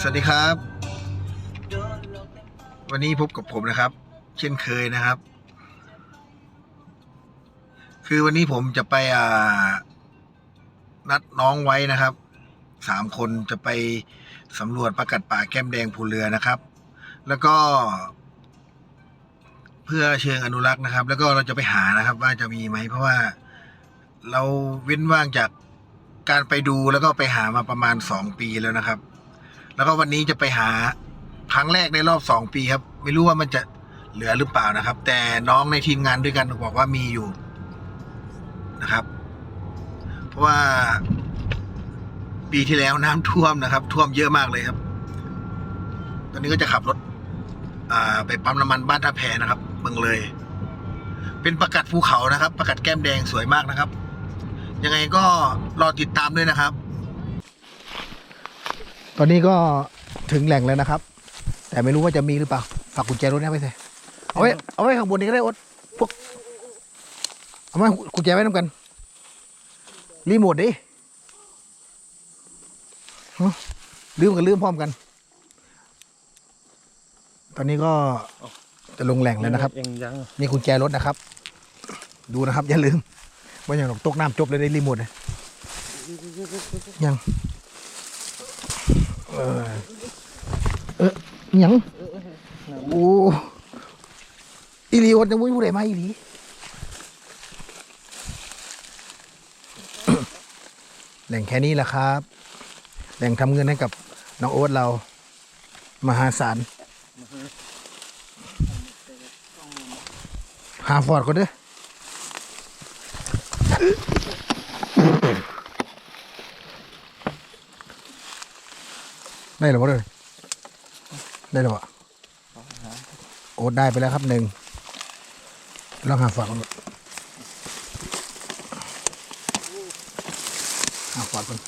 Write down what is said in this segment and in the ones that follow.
สวัสดีครับ วันนี้พบกับผมนะครับ เช่นเคยนะครับ คือวันนี้ผมจะไปอ่า นัดน้องไว้นะครับสามคนจะไปสำรวจประกัดป่าแก้มแดงภูเรือนะครับ แล้วก็ เพื่อเชิงอนุรักษ์นะครับ แล้วก็เราจะไปหานะครับ ว่าจะมีไหมเพราะว่า เราเว้นว่างจาก การไปดูแล้วก็ไปหามาประมาณสองปีแล้วนะครับ แล้วก็วันนี้จะไปหาครั้งแรกในรอบสองปีครับ ไม่รู้ว่ามันจะเหลือหรือเปล่านะครับ แต่น้องในทีมงานด้วยกันบอกว่ามีอยู่นะครับ เพราะว่าปีที่แล้วน้ำท่วมนะครับ ท่วมเยอะมากเลยครับ ตอนนี้ก็จะขับรถไปปั๊มน้ำมันบ้านท่าแพนะครับเมืองเลย เป็นประกัดภูเขานะครับ ประกัดแก้มแดงสวยมากนะครับ ยังไงก็รอติดตามด้วยนะครับ ตอนนี้ก็ถึงแหล่งแล้วนะครับ แต่ไม่รู้ว่าจะมีหรือเปล่า ฝากกุญแจรถเนี่ยไว้สิเอาไว้เอาไว้ข้างบนนี้ก็ได้อดพวก เอาไว้กุญแจไว้น้ำกัน รีโมทดิฮะลืมกันลืมพร้อมกัน ตอนนี้ก็จะลงแหล่งแล้วนะครับเองยังนี่กุญแจรถนะครับ ดูนะครับ อย่าลืม ว่าอย่างหรอกตกน้ำจบเลยได้รีโมทเลยยังเออเออยังโอ้อีหลีวดจะมุ้ยผู้ใดมาอีหลีแหล่งแค่นี้แหละครับ แหล่งทำเงินให้กับน้องโอ๊ตเรา มหาศาลหาฟอร์ดก่อนเด้อ ได้หรือเปล่าเด้อได้หรือเปล่าโอ้ได้ไปแล้วครับหนึ่งลองหาฝักก่อนหาฟอร์ดก่อน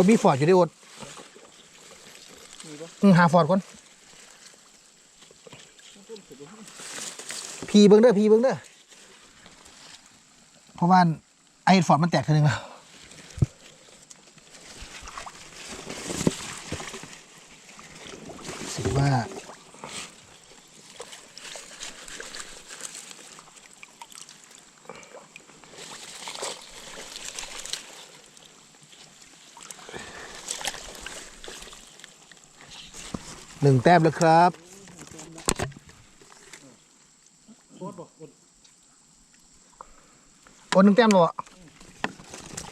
น้องขนมโอ้มีฟอร์ดอยู่ด้วยโอ๊ตอืมหาฟอร์ดก่อนพีเบิ้งเด้อพีเบิ้งเด้อเพราะว่าไอ้ฟอร์ดมันแตกทีนึงแล้วสิว่า นึ่งแต้มแล้วครับโอ้หนึ่งแต้มแล้วอะ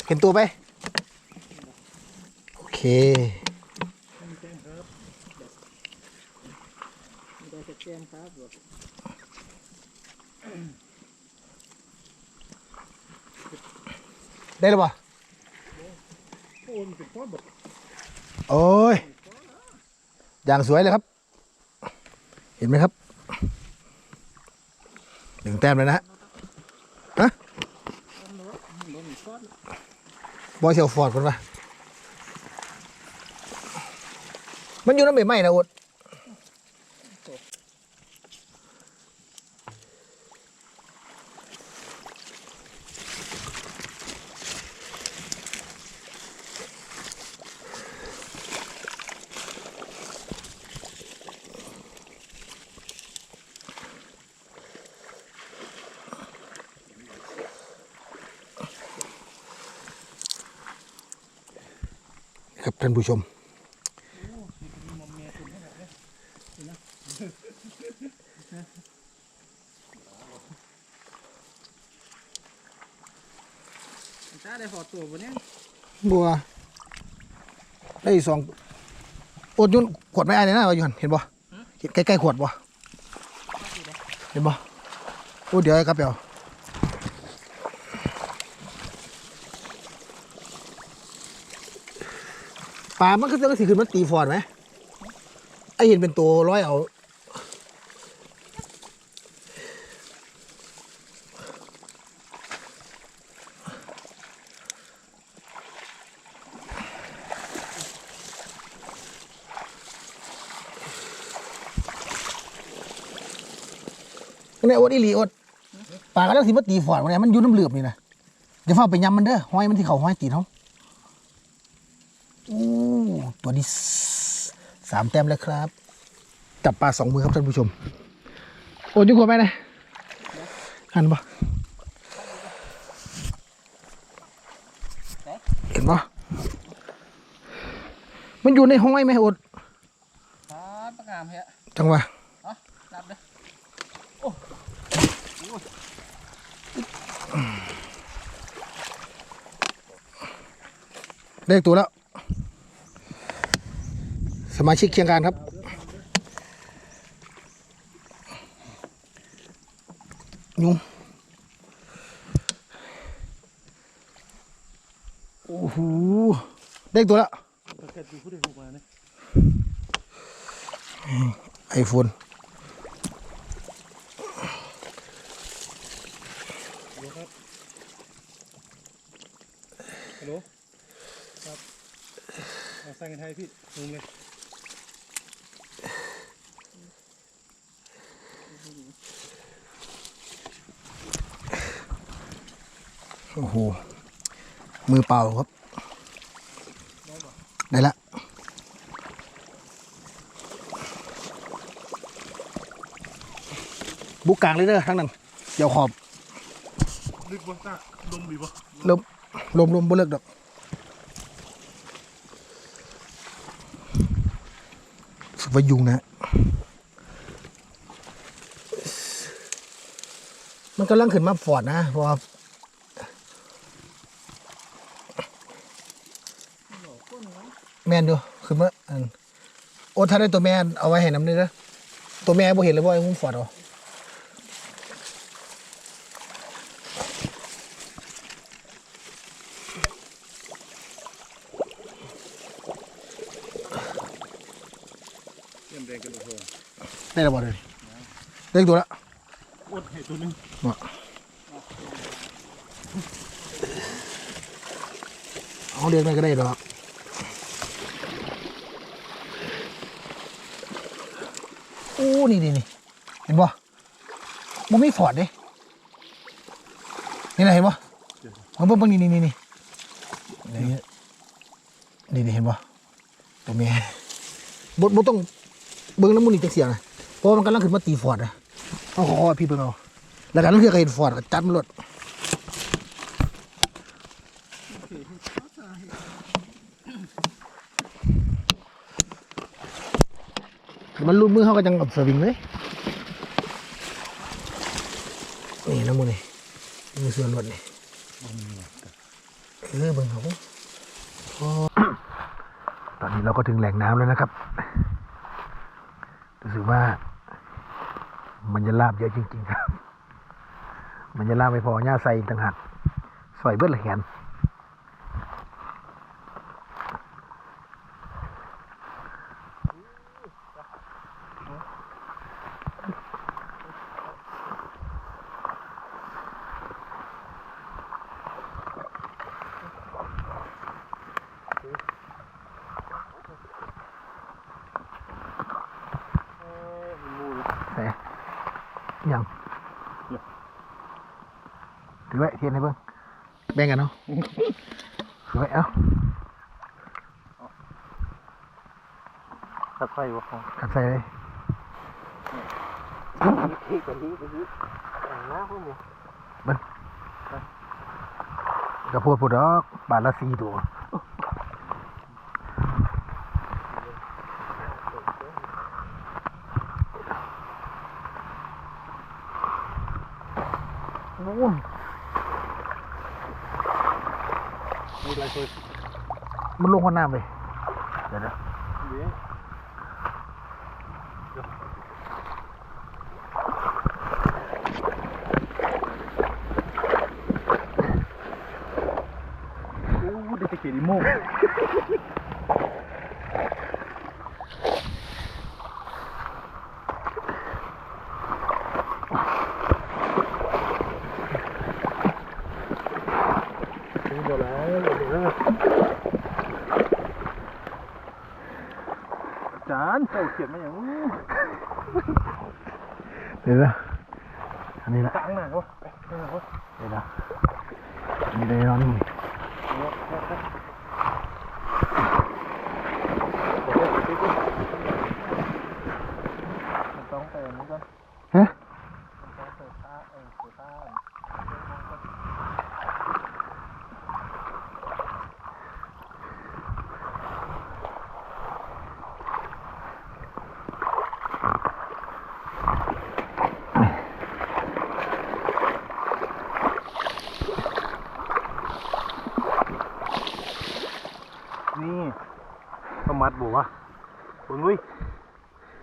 เห็นตัวไป โอเคได้จะแก้มครับได้แล้วปะ โอ้มันเป็นก้อนแบบ โอ้ย อย่างสวยเลยครับ เห็นไหมครับหนึ่งแต้มเลยนะฮะฮะมันมีก้อนบอยเซลฟอร์ดคนปะมันอยู่น้ำใบไม้นะอด ผู้ชม จ้าได้พอตัววันนี้บัว ได้สองโอดยุ่นขวดไม่อายเลยนะวายุนเห็นบ่เห็นใกล้ๆขวดบ่เห็นบ่โอ้เดี๋ยวไอ้กระเปีย ปลามันก็จะถือขึ้นมันตีฟอดไหมไอเห็นเป็นตัวร้อยเอาเนี่ยอดอีหลีอดปลากระลังสิมาตีฟอดมันเนี่ยมันอยู่น้ำเหลือบนี่นะอย่าเฝ้าไปยำมันเด้อห้อยมันที่เขาห้อยตีนเขาอู้ตัว นี้สามแต้มแล้วครับ จับปลาสองมือครับท่านผู้ชม โอ้ยยุ่งหัวไหมนะหันปะเห็นปะมันอยู่ในห้อยไหมอดครับประกามเฮ้ยจังหวะอ๋อรับเด้อได้ตัวแล้ว สมาชิกเคียงการครับ ยุงโอ้โหได้ตัวแล้วประกาศอยู่ผู้ใดถูกมาเนี่ยไอโฟนฮัลโหลครับเอาสั่งกันไทยพี่ลงเลย โอ้โห มือ เปล่าครับ ได้ละบุกกลางเลยเด้อทั้งนั้นเดี๋ยวขอบลึกบ่ตาลมบีบ่ลมลมลมบ่เลิกดอกสึกว่ายุงนะ มันกำลังขึ้นมาฟอดนะ เพราะว่า ม่นดูขึ้นมาอันโอ้ถ้าได้ตัวแม่นเอาไว้ให้น้ำนี่นะตัวแม่บ่เห็นเลยว่าไอ้งุ้มฟอดเอาเยี่ยมแดงกันโอ้โหได้ระบอเลยได้ตัวละอดให้ตัวนึงเอาเรียกไม่ก็ได้หรอก อ้นี่นี่นี่เห็นบ่มันไม่ฟอดเด้นี่นะเห็นบ่มันเบิ่งเบิ่งนี่นี่นี่นี่นี่นี่เห็นบ่ตัวเมียบดบดต้องเบิ่งน้ำมูนี่จังเสียงนะเพราะมันกำลังขึ้นมาตีฟอดนะเอาขอพี่เบิ่งเอาแล้วกันเพื่อก็เห็นฟอดก็จัดมันรถ มันรูดมือเขาก็จังกับสวิงเลยนี่นะมูนี่มือส่วนรถนี่เออเบิ่งเขาตอนนี้เราก็ถึงแหล่งน้ำแล้วนะครับรู้สึกว่า มันจะลาบเยอะจริง ๆ ครับ มันจะลาบไม่พอหญ้าใส่ต่างหากสอยเบิดละแขน ยังถือไว้เทียนให้เบิ่งแบ่งกันเนาะถือไว้เอ้าตัดไฟบ่ครับกัดใส่เลยที่กันที่กันที่แต่งหน้าพวกมึงกระโพดพูดดอกบาทละสี่ตัว โอ้ยมีอะไรตัวมันลงคนน้ำไปเดี๋ยวนะเดี๋ยวโอ้ด้ตะเกียบอีโม่ จานเจ้าเขียนมาอย่าง เดี๋ยวนะอันนี้ละ ตั้งหนักวะตั้งหนักวะ เดี๋ยวนะมีได้นอนนี่ ต้องไปอันนี้ก่อน ฮะ ต้องเปิดตาเออเปิดตา นี่ประมัดบอกว่า คุณลุย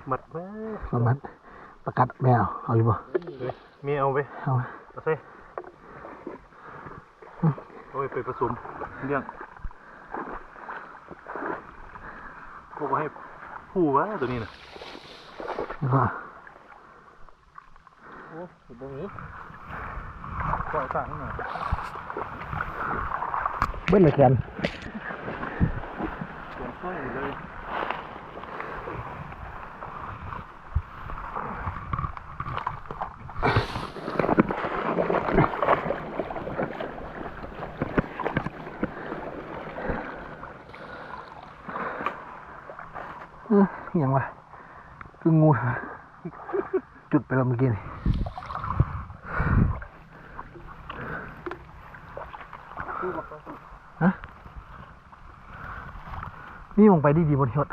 มัดแม่ประมาณประกัดแมวเอาอยู่ปะมีเอาไปเอาไหมเอาใส่โอ้ยไปผสมเรื่องพวกให้ผู้วะตัวนี้นะแล้วก็โอ้สุดตรงนี้ปล่อยสารหน่อยเบิ้ลเลยแกนสวนส้อยเลย เอออหย่างวะคืองู จุดไปแล้วเมื่อกี้นี่ฮะนี่มองไปดีดีบนยอด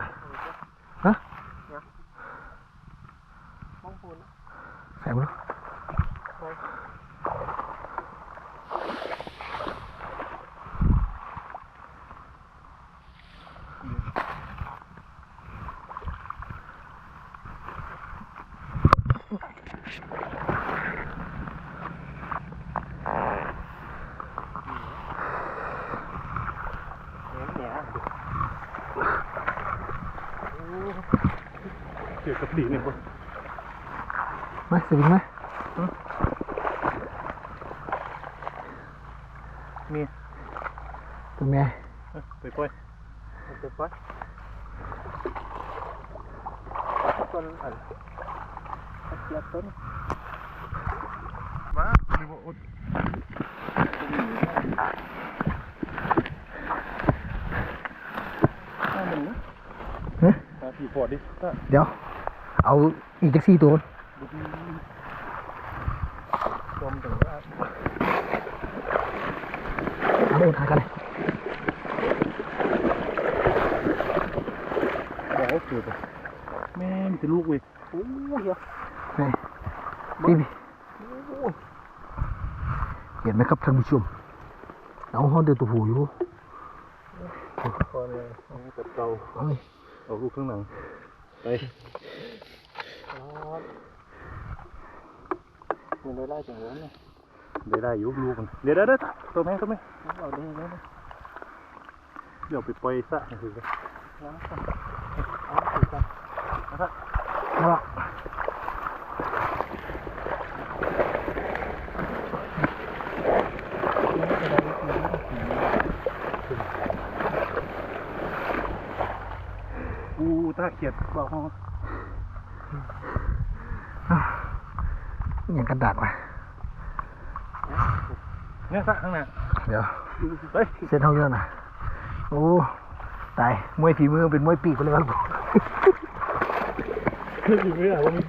ฮะมองปูนใส่มาดู เกี่ยวกับดีเนี่ยปะ มาสวิงไหมมีตัวแม่ไปปล่อยไปปล่อยต้นอะไรเกียบต้นมาดูว่าอุดน่าหนึ่งนะฮะตาผีปอดดิก็เดี๋ยว เอาอีกจักสี่ตัวก่อน จมถึงว่า เอาไปหากันเลย บอกว่าเกิดแม่มันจะลูกเว้ยโอ้ยเหี้ย นี่นี่นี่เห็นไหมครับท่านผู้ชม เอาห้องเดินตัวผูอยู่พอเลยเอากับเตาเอาเลยเอาลูกข้างหลังไปมันได้ได้จังเลยเนี่ยได้ได้อยู่ลูกมันเดี๋ยวเดี๋ยวเดี๋ยวตัวแม่ตัวแม่เอาได้ได้ได้เดี๋ยวไปปล่อยซะคือกันน้ำก่อนเอาไปกันนะครับ เอาละกูตาเขียดบอกเขาอย่างกระดาษมาเนี่ยซะข้างหน้าเดี๋ยวเฮ้ยเส้นเท่าเยอะนะโอ้ตายมวยฝีมือเป็นมวยปีกไปเลยครับคืออยู่ไม่ได้ว่ามี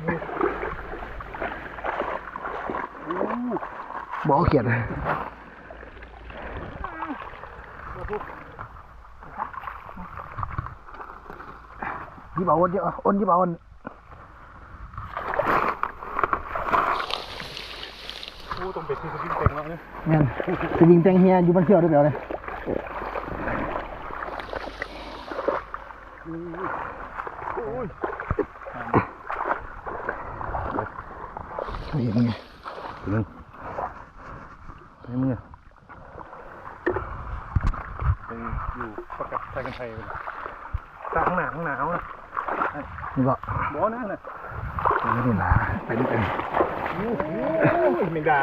บอกเอาเขียนเลย ยี่บเอาอ้นยี่อ้นยี่บเอาอ้นกูต้องไปที่สกินเต็งแล้วเนี่ยแม่นจะยิงแตงเฮียอยู่บนเที่ยวด้วยเปล่าเลยนี่ไง หนึ่งไอ้เมื่อเป็นอยู่ประกับไทยกันไทยเป็นตาข้างหน้าข้างหน้าเอานะ นี่บอกบอนะน่ะไม่ได้หนาไปด้วยกันโอ้ยแมงดา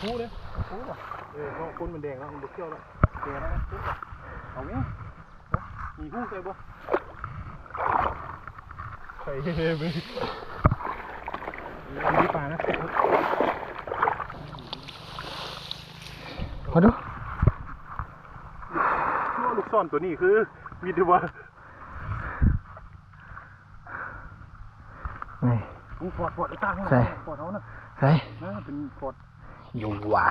พูดเลยพูดป่ะเออเขาคนมันแดงแล้วมันบุกเที่ยวแล้วแกนะพูดป่ะเอาไงมีหู้ใส่บ่ใส่เฮ้ยมึงมีปลานะมาดูลูก ซ่อนตัวนี้คือมีแต่ว่านี่อู้ปอดปอดไอ้ตั้งใส่ปอดเขานะใส่นะเป็นปอดอยู่ว่ะ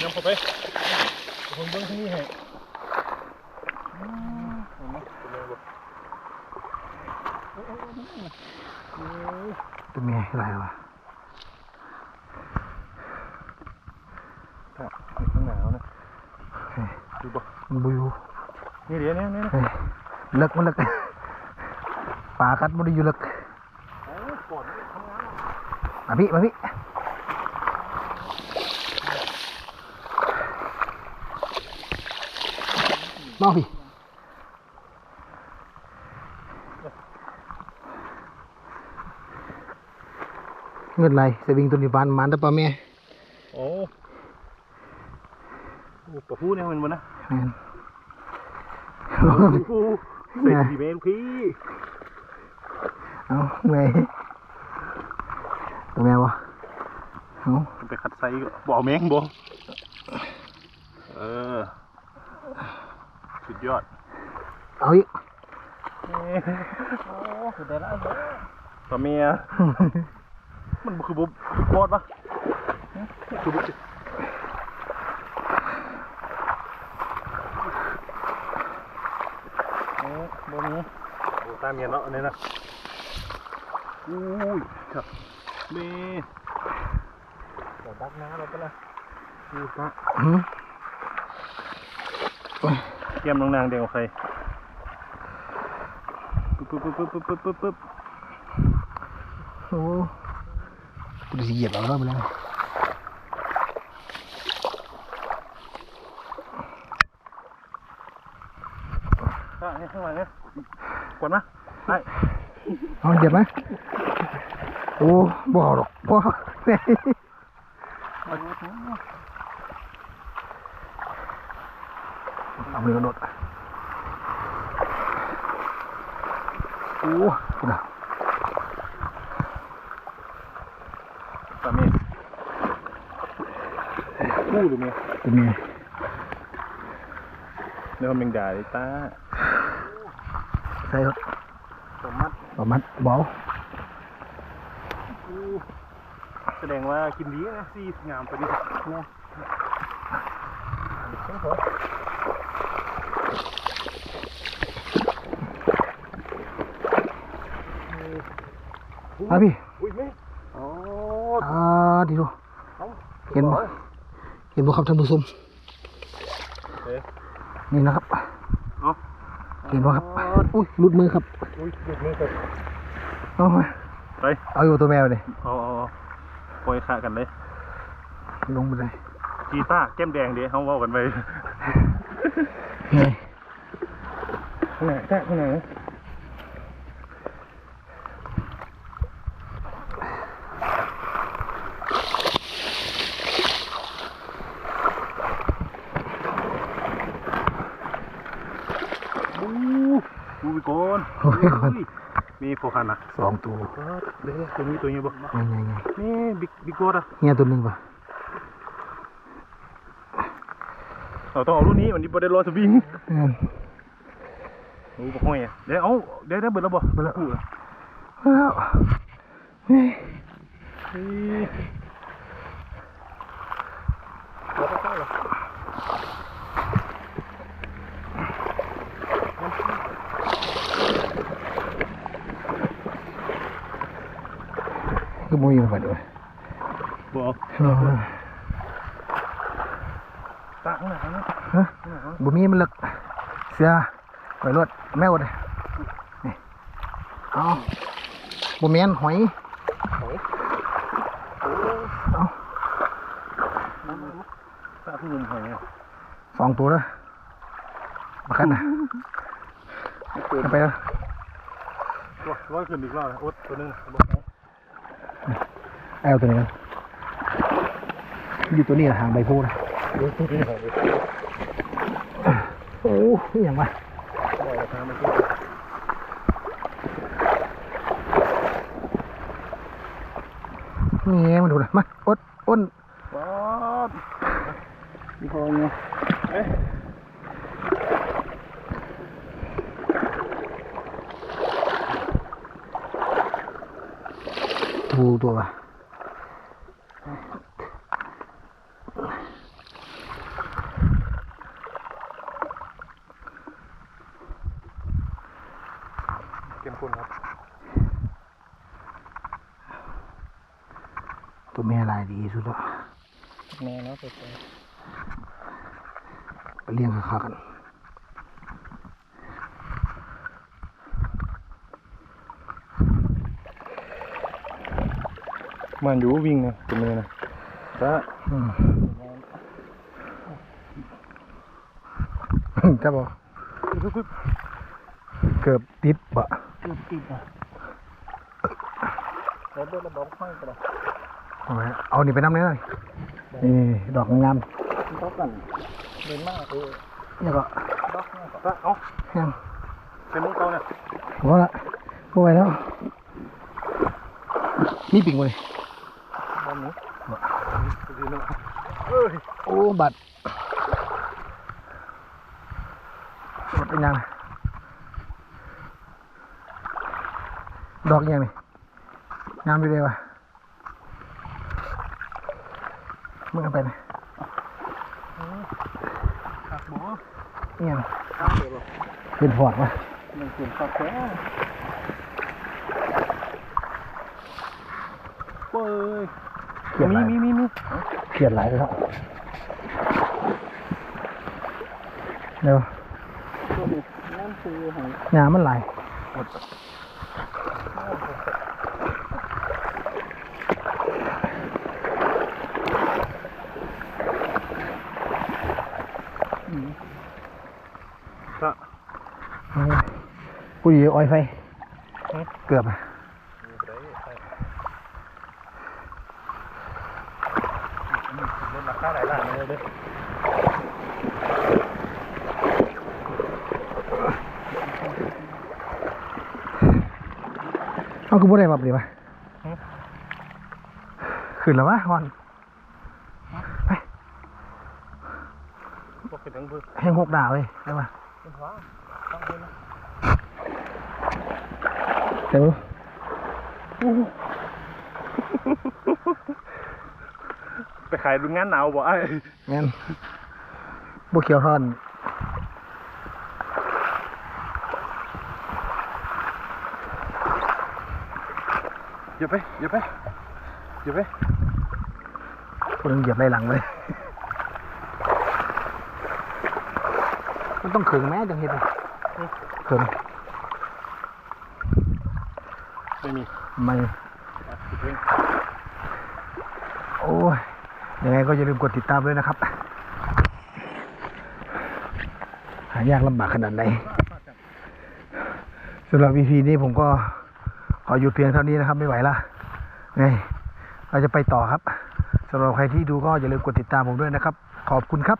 น้ำเข้าไปผมเบิ้งที่นี่ให้อืม เห็นไหมเป็นไงบ่โอ้โอ้โอ้นี่นะโอ้ยตัวเมียอะไรวะอะข้างหนาวนะเฮ้ยดูบ่มันบุยูนี่เดี๋ยวนี้นี่นะเฮ้ยเลิกมันเลิกปลากัดมันอยู่เลิกโอ้ยปอดมันทำงานแล้วมาพี่มาพี่มาพี่ เงินไรสวิงตัวนี้บานมันแต่ปลาเมียโอ้โอ้ปะพูเนี่ยมันมันนะแม่นโอ้โหเสร็จดีไหมลูกพี่เอาเมยตัวแมววะเอามันไปคัดไซส์ก็บ่เอาแมงบ่เออสุดยอดเอาอีกโอ้สุดได้แล้วปลาเมีย มันบ่คือบ่บอดปะคือบ่เอ๊ะบ่มีโอ้ตาเมียเนาะอันนี้นะอุ้ยครับเมีเดี๋ยวตักน้ำเราไปละดูตาหืมเตรียมลงนางเดียวใครปึ๊บปึ๊บปึ๊บปึ๊บปึ๊บปึ๊บปึ๊บโอ้ กูจะเหยียบเอาแล้วไปแล้วอะนี่ข้างหลังเนี่ยกดมาไปเอาเหยียบไหมโอ้บ่เอาหรอกบ่เอาแม่เอามือกระโดดโอ้กูนะ ตาเมีย กู้หรือเมียตัวเมียเนื้อแมงดาเลยตาใส่รถสมมัดประมาณเบากู้แสดงว่ากินดีนะซีงามไปดิเนี่ยเช่นเขาอะพี่ อุ้ยแม่อ๋อ อ่าดีดู เอา เห็นบ่เห็น บ่ครับท่านผู้ชมเอ๊ะนี่นะครับเอาเห็นบ่ครับอุ้ยหลุดมือครับอุ้ยหยุดมือก่อนเอามาไปเอาอยู่ตัวแมวเลยเอาเอาเอาปล่อยขากันเลยลงไปเลยกีตาร์แก้มแดงเดี๋ยวเขาเว่ากันไปไงข้างไหนแท้ข้างไหน อู้ดูไปก่อน โอ้ยก่อนอุ้ยมีพอคันนะสองตัวเดี๋ยวตัวนี้ตัวนี้บ่ไงไงไงนี่บิ๊กบิ๊กโกดอะเงี้ยตัวหนึ่งป่ะเราต้องเอารุ่นนี้มันนี่บ่ได้รอสวิงอืมโอ้บ่ห้อยอะเดี๋ยวเอาเดี๋ยวได้เบิดแล้วบ่เบิดแล้วอู้เหรอแล้วเฮ้ ยเฮ้ยเอาไปเข้าเหรอคือมวยอยู่ไปด้วยบ่เอาเออตาข้างหน้านะฮะบุมีมันเลึกเสียไปรถแมวเลยนี่เอาบุมีนหอยโอ้เอาตาเพิ่งงมหอยอะสองตัวแล้วมาขันนะเอาไปแล้วตัวร้อยขึ้นอีกรอบนะโอ๊ตตัวหนึง บอกให้เอาตัวนี้กันอยู่ตัวนี้ห่างใบพูนะโอ้ยอย่างวะนี่มันดูนะมาอดอ้น ป๊อด มีพอไง เอ๊ะ ดูตัววะ เข้มข้นครับ ตัวแม่ลายดีสุดแล้ว แม่เนาะตัว ไป เลี้ยงขากันมันอยู่วิ่งนะตัวนี้นะจ้าอืมจะบอกเกือบติดบะติดติดอะแล้วเดินระบอกไฟกันเลยเอาไว้เอานี่ไปน้ำเลยนี่ ดอกงามด็อกกันเดินมากเออนี่ก็ด็อกเนี่ยก็เอ้าแห้งเป็นมุ้งเก่าเนี่ยพอละพอไปแล้วนี่ปิ่งเลยบ้านนี้ดีเนาะเอ้ยโอ้บัตรบัตรเป็นยังดอกยังนี่งามอยู่เลยวะมึงเอาไปนะหักหมอ เนี่ยข้าวเดี๋ยวเป็นพอดวะมันเปลี่ยนข้าวแท้เป้ยเขียนหมีลายมีมีมีเขียนหลายไปแล้วเดี๋ยวตัวนี้นั่นคือของงามมันหลาย พระ เอาไว้ปุ้ยอ้อยไฟ เกือบอะลดราคาหลายล้านเลยเด้อเอาคือบ่ได้มาปดีปะขึ้นแล้ววะฮอนพวกเป็นทั้งเบิกแห้งหกดาวเลยได้ปะ เป็นฟ้าต้องเป็นนะ เดี๋ยวไปขายดูงานหนาวบ่ไอ้งั้นบุเขียวทอนอย่าไปอย่าไปอย่าไปคนนึงเหยียบไรหลังเลยมันต้องขึงแม้จังเห็นขึง ไม่มีไม่อะปิดเพลงโอ้ยยังไงก็อย่าลืมกดติดตามด้วยนะครับ หายากลำบากขนาดไหนสำหรับ VP นี้ผมก็ขอหยุดเพียงเท่านี้นะครับ ไม่ไหวละไงเราจะไปต่อครับสำหรับใครที่ดูก็อย่าลืมกดติดตามผมด้วยนะครับ ขอบคุณครับ